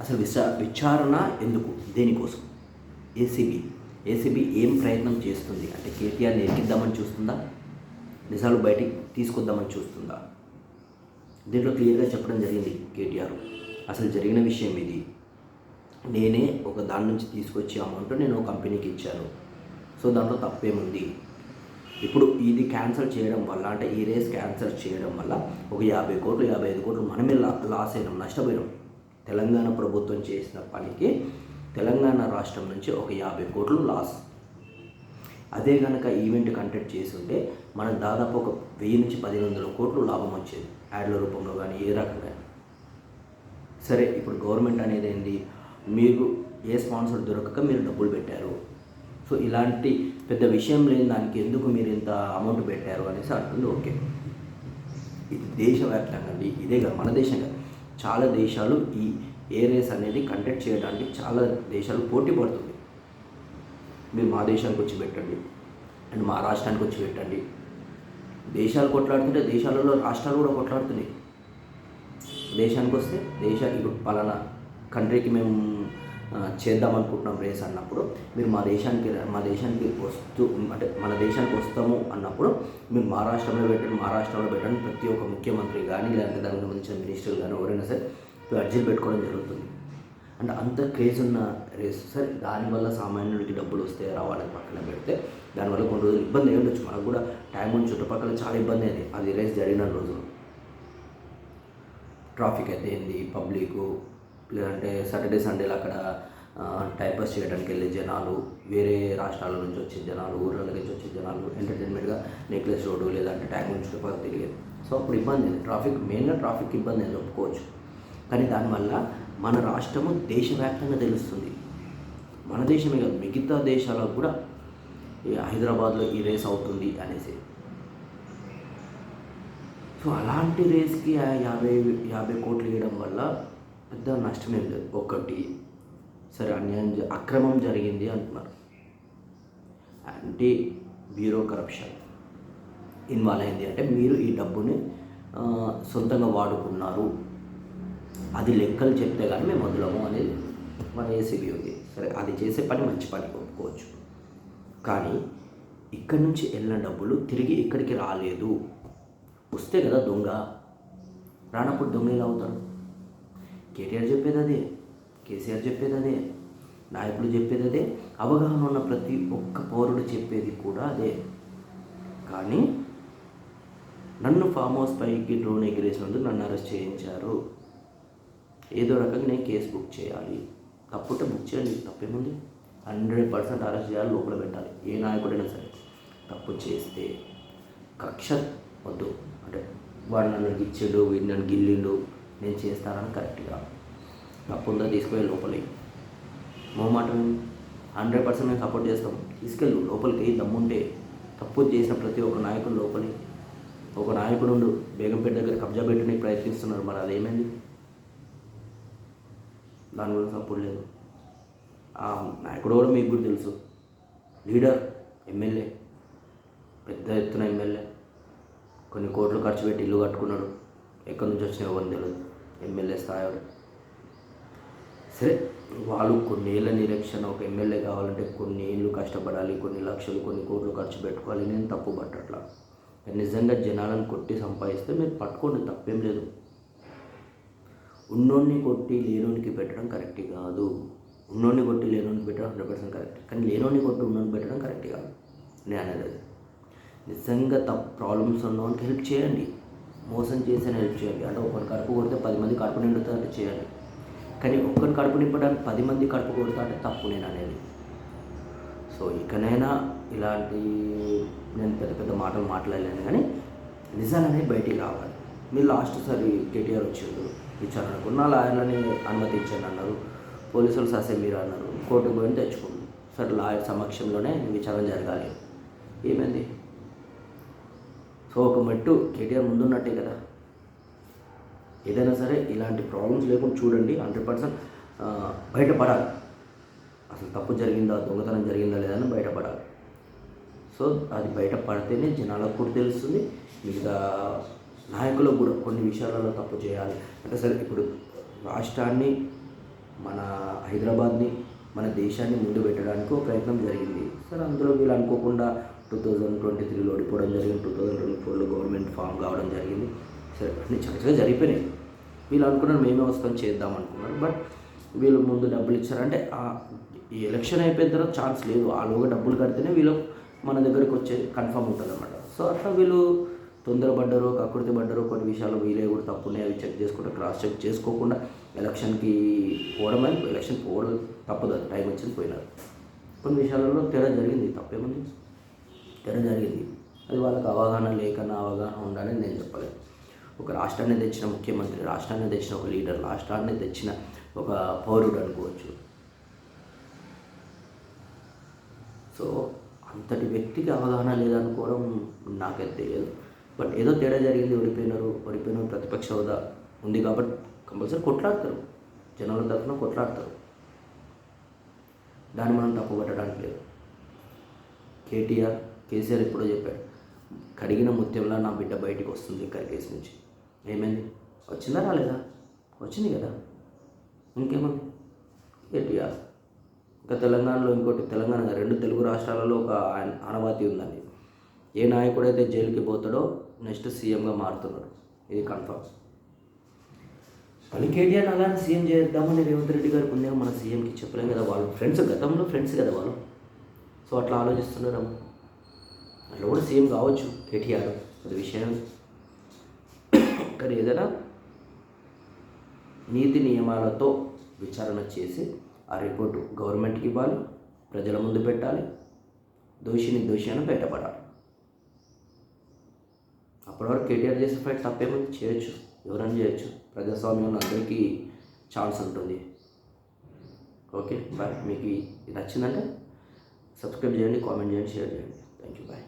అసలు విచా విచారణ ఎందుకు? దేనికోసం? ఏసీబీ ఏసీబీ ఏం ప్రయత్నం చేస్తుంది? అంటే కేటీఆర్ని ఎక్కిద్దామని చూస్తుందా? నిజాలు బయటికి తీసుకొద్దామని చూస్తుందా? దీంట్లో క్లియర్గా చెప్పడం జరిగింది కేటీఆర్. అసలు జరిగిన విషయం ఇది. నేనే ఒక దాని నుంచి తీసుకొచ్చే అమౌంట్ నేను ఒక కంపెనీకి ఇచ్చాను. సో దాంట్లో తప్పేముంది? ఇప్పుడు ఇది క్యాన్సిల్ చేయడం వల్ల అంటే ఈ రేస్ క్యాన్సల్ చేయడం వల్ల ఒక యాభై కోట్లు యాభై ఐదు కోట్లు మనమే లా లాస్ అయినాం నష్టపోయినాం. తెలంగాణ ప్రభుత్వం చేసిన పనికి తెలంగాణ రాష్ట్రం నుంచి ఒక యాభై కోట్లు లాస్ అదే కనుక ఈవెంట్ కండక్ట్ చేసి ఉంటే మనం దాదాపు ఒక వెయ్యి నుంచి పదిహేను వందల కోట్లు లాభం వచ్చేది. యాడ్ల రూపంలో కానీ ఏ రకంగా సరే ఇప్పుడు గవర్నమెంట్ అనేది ఏంది? మీకు ఏ స్పాన్సర్ దొరకక మీరు డబ్బులు పెట్టారు. సో ఇలాంటి పెద్ద విషయం లేని దానికి ఎందుకు మీరు ఇంత అమౌంట్ పెట్టారు అనేసి అంటుంది. ఓకే. ఇది దేశవ్యాప్తంగా అండి. ఇదే కదా మన దేశం కదా. చాలా దేశాలు ఈ ఏ రేస్ అనేది కండక్ట్ చేయడానికి చాలా దేశాలు పోటీ పడుతుంది. మీరు మా దేశానికి వచ్చి పెట్టండి. అండ్ మా రాష్ట్రానికి వచ్చి పెట్టండి. దేశాలు కొట్లాడుతుంటే దేశాలలో రాష్ట్రాలు కూడా కొట్లాడుతున్నాయి. దేశానికి వస్తే దేశ ఇప్పుడు పలానా కంట్రీకి మేము చేద్దాం అనుకుంటున్నాం రేస్ అన్నప్పుడు మీరు మా దేశానికి మా దేశానికి వస్తూ అంటే మన దేశానికి వస్తాము అన్నప్పుడు మీరు మా రాష్ట్రంలో పెట్టండి మా రాష్ట్రంలో పెట్టండి. ప్రతి ఒక్క ముఖ్యమంత్రి కానీ లేదంటే దానికి సంబంధించిన మినిస్టర్లు కానీ ఎవరైనా సరే అర్జీలు పెట్టుకోవడం జరుగుతుంది. అంటే అంత క్రేజ్ ఉన్న రేస్. సరే దానివల్ల సామాన్యుడికి డబ్బులు వస్తే రావాలని పక్కన పెడితే దానివల్ల కొన్ని రోజులు ఇబ్బంది అయ్యి ఉండొచ్చు. మనకు కూడా టైం ఉన్న చుట్టుపక్కల చాలా ఇబ్బంది అయింది. అది రేస్ జరిగిన రోజులు ట్రాఫిక్ అయితే ఏంది? పబ్లిక్ లేదంటే సాటర్డే సండేలు అక్కడ టైంపాస్ చేయడానికి వెళ్ళే జనాలు వేరే రాష్ట్రాల నుంచి వచ్చే జనాలు ఊర్ల నుంచి వచ్చే జనాలు ఎంటర్టైన్మెంట్గా నెక్లెస్ రోడ్డు లేదంటే ట్యాంక్ నుంచి చుట్టుపక్కల తిరిగేది సో అప్పుడు ఇబ్బంది అయింది ట్రాఫిక్ మెయిన్గా ట్రాఫిక్ ఇబ్బంది అని చెప్పుకోవచ్చు కానీ దానివల్ల మన రాష్ట్రము దేశవ్యాప్తంగా తెలుస్తుంది. మన దేశమే కాదు మిగతా దేశాలకు కూడా ఈ హైదరాబాద్లో ఈ రేస్ అవుతుంది అనేసి. సో అలాంటి రేస్కి యాభై యాభై కోట్లు వేయడం వల్ల పెద్ద నష్టం ఏం లేదు. ఒకటి సరే అన్యాయం అక్రమం జరిగింది అంటున్నారు. అంటే బ్యూరో కరప్షన్ ఇన్వాల్వ్ అయింది. అంటే మీరు ఈ డబ్బుని సొంతంగా వాడుకున్నారు. అది లెక్కలు చెప్తే కానీ మేము వదలము అనేది మన ఏసీబీ ఉంది. సరే అది చేసే పని మంచి పని ఒప్పుకోవచ్చు. కానీ ఇక్కడి నుంచి వెళ్ళిన డబ్బులు తిరిగి ఇక్కడికి రాలేదు. వస్తే కదా దొంగ. రానప్పుడు దొంగ ఎలా అవుతారు కేటీఆర్ చెప్పేది అదే కేసీఆర్ చెప్పేది అదే నాయకులు చెప్పేది అదే అవగాహన ఉన్న ప్రతి ఒక్క పౌరుడు చెప్పేది కూడా అదే. కానీ నన్ను ఫామ్ హౌస్ పైకి డ్రోన్ ఎగిరేసినందుకు నన్ను అరెస్ట్ చేయించారు. ఏదో రకంగా నేను కేసు బుక్ చేయాలి. తప్పుంటే బుక్ చేయండి తప్పేముంది? హండ్రెడ్ పర్సెంట్ అరెస్ట్ చేయాలి లోపల పెట్టాలి. ఏ నాయకుడైనా సరే తప్పు చేస్తే కక్ష వద్దు. అంటే వాడు నన్ను గిచ్చాడు వీడు నన్ను గిల్లిండు నేను చేస్తానని కరెక్ట్గా తప్పు తీసుకువెళ్ళి లోపలికి మొహమాటం హండ్రెడ్ పర్సెంట్ మేము సపోర్ట్ చేస్తాం. తీసుకెళ్ళు లోపలికి దమ్ముంటే తప్పు చేసిన ప్రతి ఒక్క నాయకుడు లోపలి. ఒక నాయకుడు ఉండు బేగంపేట దగ్గర కబ్జా పెట్టడానికి ప్రయత్నిస్తున్నారు. మరి అదేమైంది? దాని గురించి సపోర్ట్ లేదు. ఆ నాయకుడు కూడా మీకు కూడా తెలుసు. లీడర్ ఎమ్మెల్యే పెద్ద ఎత్తున ఎమ్మెల్యే. కొన్ని కోట్లు ఖర్చు పెట్టి ఇల్లు కట్టుకున్నాడు. ఎక్కడి నుంచి వచ్చినా ఎవరిని తెలియదు ఎమ్మెల్యే స్థాయి సరే వాళ్ళు కొన్ని ఏళ్ళ నిరీక్షణ ఒక ఎమ్మెల్యే కావాలంటే కొన్ని ఏళ్ళు కష్టపడాలి కొన్ని లక్షలు కొన్ని కోట్లు ఖర్చు పెట్టుకోవాలి. నేను తప్పు పట్టట్లా. నిజంగా జనాలను కొట్టి సంపాదిస్తే మీరు పట్టుకోండి తప్పేం లేదు. ఉన్నోడిని కొట్టి లేనోనికి పెట్టడం కరెక్ట్ కాదు. ఉన్నోడిని కొట్టి లేనోనికి పెట్టడం హండ్రెడ్ పర్సెంట్ కరెక్ట్. కానీ లేనోని కొట్టి ఉన్నోని పెట్టడం కరెక్ట్ కాదు. నేను అనేది. అది. నిజంగా తప్పు ప్రాబ్లమ్స్ ఉన్నవానికి హెల్ప్ చేయండి. మోసం చేసిన హెల్ప్ చేయండి అంటే ఒకరి కడుపు కొడితే పది మంది కడుపు నిండుతుందంటే చేయండి కానీ ఒక్కరి కడుపు నింపడానికి పది మంది కడుపు కొడతా అంటే తప్పు నేను అనేది. సో ఇకనైనా ఇలాంటి నేను పెద్ద పెద్ద మాటలు మాట్లాడలేను కానీ నిజాలు అనేవి బయటికి రావాలి. మీరు లాస్ట్ సారి కేటీఆర్ వచ్చిండు. విచారణకు నా లాయర్లని అనుమతించాను అన్నారు. పోలీసులు ససే మీరు అన్నారు. కోర్టుకు పోయి తెచ్చుకోండి. సరే లాయర్ సమక్షంలోనే విచారణ జరగాలి. ఏమైంది? సో ఒక మెట్టు కేటీఆర్ ముందున్నట్టే కదా. ఏదైనా సరే ఇలాంటి ప్రాబ్లమ్స్ లేకుండా చూడండి హండ్రెడ్ పర్సెంట్ బయటపడాలి. అసలు తప్పు జరిగిందా దొంగతనం జరిగిందా లేదా అని బయటపడాలి. సో అది బయటపడితేనే జనాలకు కూడా తెలుస్తుంది మిగతా నాయకులకు కూడా కొన్ని విషయాలలో తప్పు చేయాలి. అంటే సరే ఇప్పుడు రాష్ట్రాన్ని మన హైదరాబాద్ని మన దేశాన్ని ముందు పెట్టడానికి ఒక ప్రయత్నం జరిగింది. సరే అందులో వీళ్ళు అనుకోకుండా టూ థౌజండ్ ట్వంటీ త్రీలో ఓడిపోవడం జరిగింది. టూ థౌజండ్ ట్వంటీ ఫోర్లో గవర్నమెంట్ ఫామ్ కావడం జరిగింది. సరే అన్నీ చక్కగా జరిగిపోయినాయి. వీళ్ళు అనుకున్నారు మేమే వస్తాం చేద్దాం అనుకున్నారు. బట్ వీళ్ళు ముందు డబ్బులు ఇచ్చారంటే ఆ ఈ ఎలక్షన్ అయిపోయిన తర్వాత ఛాన్స్ లేదు. ఆలోగా డబ్బులు కడితేనే వీళ్ళు మన దగ్గరికి వచ్చే కన్ఫర్మ్ ఉంటుంది అనమాట సో అట్లా వీళ్ళు తొందరపడ్డారు కకృతి పడ్డారు కొన్ని విషయాలు వీలే కూడా తప్పున్నాయి అవి చెక్ చేసుకుంటే క్రాస్ చెక్ చేసుకోకుండా ఎలక్షన్కి పోవడం అని ఎలక్షన్ పోవడం తప్పదు. టైం వచ్చింది పోయినారు. కొన్ని విషయాలలో తేడా జరిగింది తప్పేముంది? తేడా జరిగింది. అది వాళ్ళకి అవగాహన లేకన్నా అవగాహన ఉండాలని నేను చెప్పలేదు. ఒక రాష్ట్రాన్ని తెచ్చిన ముఖ్యమంత్రి రాష్ట్రాన్ని తెచ్చిన ఒక లీడర్ రాష్ట్రాన్ని తెచ్చిన ఒక పౌరుడు అనుకోవచ్చు. సో అంతటి వ్యక్తికి అవగాహన లేదనుకోవడం నాకైతే తెలియదు. బట్ ఏదో తేడా జరిగింది ఓడిపోయినారు ఓడిపోయిన ప్రతిపక్ష హోదా ఉంది కాబట్టి కంపల్సరీ కొట్లాడతారు. జనాల తరఫున కొట్లాడతారు. దాన్ని మనం తప్పు పట్టడానికి లేదు. కేటీఆర్ కేసీఆర్ ఎప్పుడో చెప్పాడు కడిగిన ముత్యంలా నా బిడ్డ బయటికి వస్తుంది ఇక్కడ కేసు నుంచి. ఏమైంది? వచ్చిందా రాలేదా? వచ్చింది కదా. ఇంకేముంది? కేటీఆర్. ఇంకా తెలంగాణలో ఇంకోటి తెలంగాణ రెండు తెలుగు రాష్ట్రాలలో ఒక ఆన- ఉందండి. ఏ నాయకుడైతే జైలుకి పోతాడో నెక్స్ట్ సీఎంగా మారుతున్నాడు. ఇది కన్ఫర్మ్. మళ్ళీ కేటీఆర్ అలాంటి సీఎం చేద్దామని రేవంత్ రెడ్డి గారికి ఉందేమో మన సీఎంకి చెప్పలేం కదా వాళ్ళు. ఫ్రెండ్స్ గతంలో ఫ్రెండ్స్ కదా వాళ్ళు. సో అట్లా ఆలోచిస్తున్నారు అట్లా కూడా సీఎం కావచ్చు కేటీఆర్ అది విషయం. కానీ ఏదైనా నీతి నియమాలతో విచారణ చేసి ఆ రిపోర్టు గవర్నమెంట్కి ఇవ్వాలి ప్రజల ముందు పెట్టాలి దోషిని దోషి అని బయటపడాలి. అప్పటి వరకు కేటీఆర్ చేసే ఫైట్ తప్పేముంది? చేయొచ్చు ఎవరైనా చేయొచ్చు. ప్రజాస్వామ్యంలో అందరికీ ఛాన్స్ ఉంటుంది. Okay bye. మీకు ఇది నచ్చిందంటే సబ్స్క్రైబ్ చేయండి కామెంట్ చేయండి షేర్ చేయండి. Thank you bye